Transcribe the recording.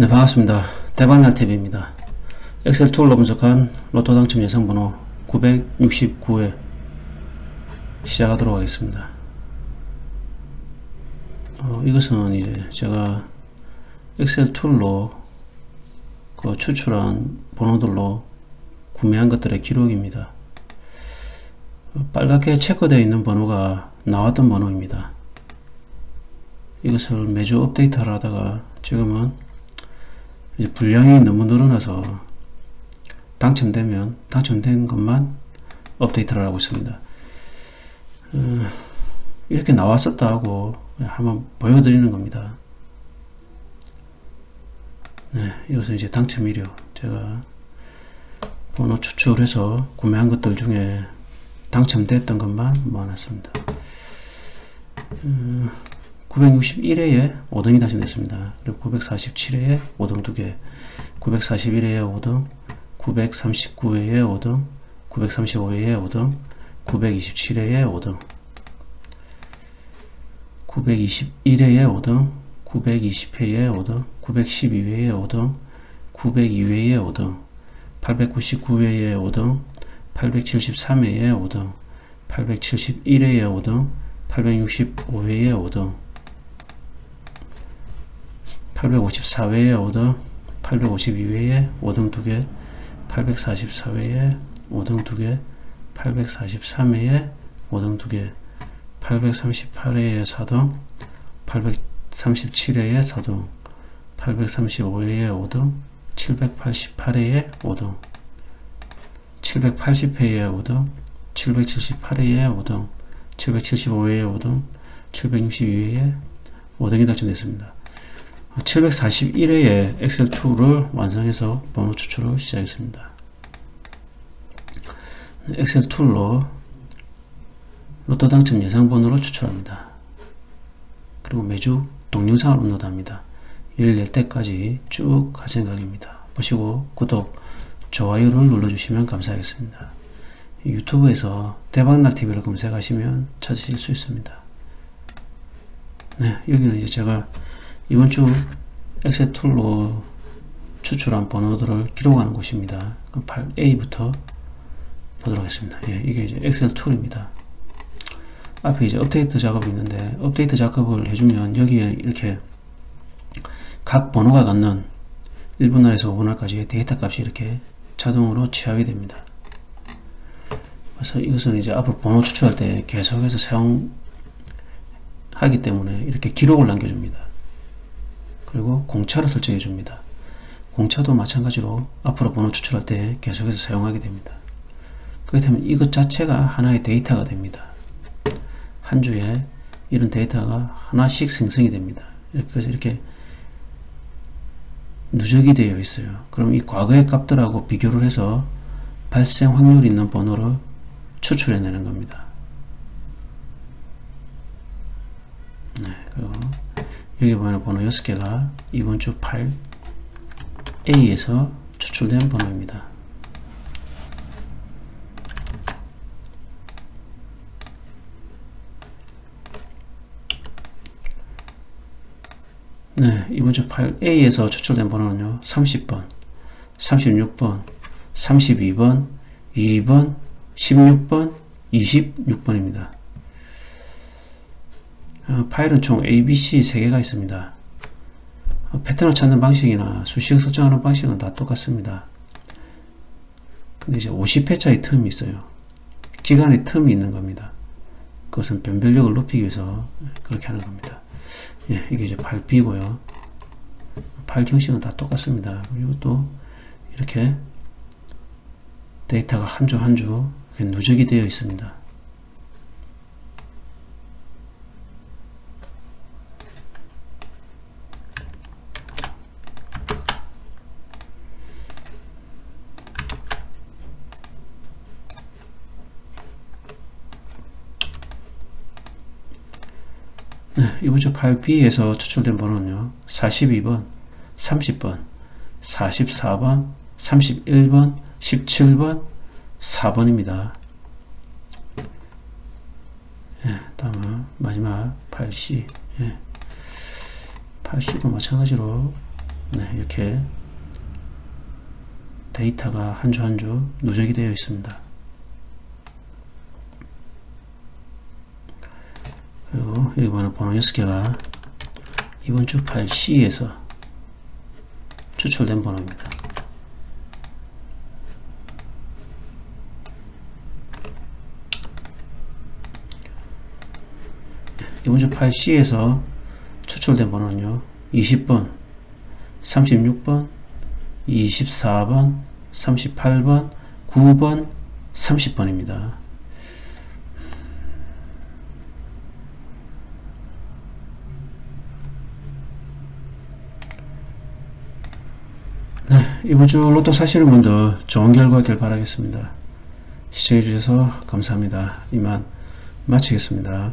네 반갑습니다. 대박날TV입니다. 엑셀 툴로 분석한 로또 당첨 예상 번호 969회 시작하도록 하겠습니다. 어, 이것은 이제 제가 엑셀 툴로 그 추출한 번호들로 구매한 것들의 기록입니다. 어, 빨갛게 체크되어 있는 번호가 나왔던 번호입니다. 이것을 매주 업데이트를 하다가 지금은 이제 분량이 너무 늘어나서 당첨되면 당첨된 것만 업데이트를 하고 있습니다. 어, 이렇게 나왔었다 하고 한번 보여드리는 겁니다. 네, 이것은 이제 당첨이료 제가 번호 추출해서 구매한 것들 중에 당첨됐던 것만 모아놨습니다. 어, 961회에 5등이 당첨됐습니다. 그리고 947회에 5등 2개, 941회에 5등, 939회에 5등, 935회에 5등, 927회에 5등, 921회에 5등, 920회에 5등, 912회에 5등, 902회에 5등, 899회에 5등, 873회에 5등, 871회에 5등, 865회에 5등, 854회에 5등, 852회에 5등 2개, 844회에 5등 2개, 843회에 5등 2개, 838회에 4등, 837회에 4등, 835회에 5등, 788회에 5등, 780회에 5등, 778회에 5등, 775회에 5등, 762회에 5등이 당첨됐습니다. 741회에 엑셀2를 완성해서 번호 추출을 시작했습니다. 엑셀2로 로또 당첨 예상 번호를 추출합니다. 그리고 매주 동영상을 업로드합니다. 일낼 때까지 쭉 할 생각입니다. 보시고 구독, 좋아요를 눌러주시면 감사하겠습니다. 유튜브에서 대박날TV를 검색하시면 찾으실 수 있습니다. 네, 여기는 이제 제가 이번 주 엑셀 툴로 추출한 번호들을 기록하는 곳입니다. 8A부터 보도록 하겠습니다. 예, 이게 이제 엑셀 툴입니다. 앞에 이제 업데이트 작업이 있는데 업데이트 작업을 해주면 여기에 이렇게 각 번호가 갖는 1분할에서 5분할까지의 데이터 값이 이렇게 자동으로 취합이 됩니다. 그래서 이것은 이제 앞으로 번호 추출할 때 계속해서 사용하기 때문에 이렇게 기록을 남겨줍니다. 그리고 공차를 설정해 줍니다. 공차도 마찬가지로 앞으로 번호 추출할 때 계속해서 사용하게 됩니다. 그렇게 되면 이것 자체가 하나의 데이터가 됩니다. 한 주에 이런 데이터가 하나씩 생성이 됩니다. 그래서 이렇게 누적이 되어 있어요. 그럼 이 과거의 값들하고 비교를 해서 발생 확률이 있는 번호를 추출해내는 겁니다. 네, 그리고 여기 보면 번호 6개가 이번 주 파일 A에서 추출된 번호입니다. 네, 이번 주 파일 A에서 추출된 번호는요. 30번, 36번, 32번, 2번, 16번, 26번입니다. 어, 파일은 총 A, B, C 3개가 있습니다. 어, 패턴을 찾는 방식이나 수식을 설정하는 방식은 다 똑같습니다. 근데 이제 50회짜리 틈이 있어요. 기간의 틈이 있는 겁니다. 그것은 변별력을 높이기 위해서 그렇게 하는 겁니다. 예, 이게 이제 파일 B고요. 파일 형식은 다 똑같습니다. 그리고 또 이렇게 데이터가 한 주 한주 누적이 되어 있습니다. 네, 이번 주 파일 B에서 추출된 번호는요. 42번, 30번, 44번, 31번, 17번, 4번입니다. 예, 다음은 마지막 8C. 예. 8C도 마찬가지로 네, 이렇게 데이터가 한 주 한 주 누적이 되어 있습니다. 그리고 여기 보는 번호 6개가 이번 주 파일 C에서 추출된 번호입니다. 이번 주 파일 C에서 추출된 번호는요. 20번, 36번, 24번, 38번, 9번, 30번입니다. 네, 이번 주 로또 사시는 분들 좋은 결과 길 바라겠습니다. 시청해주셔서 감사합니다. 이만 마치겠습니다.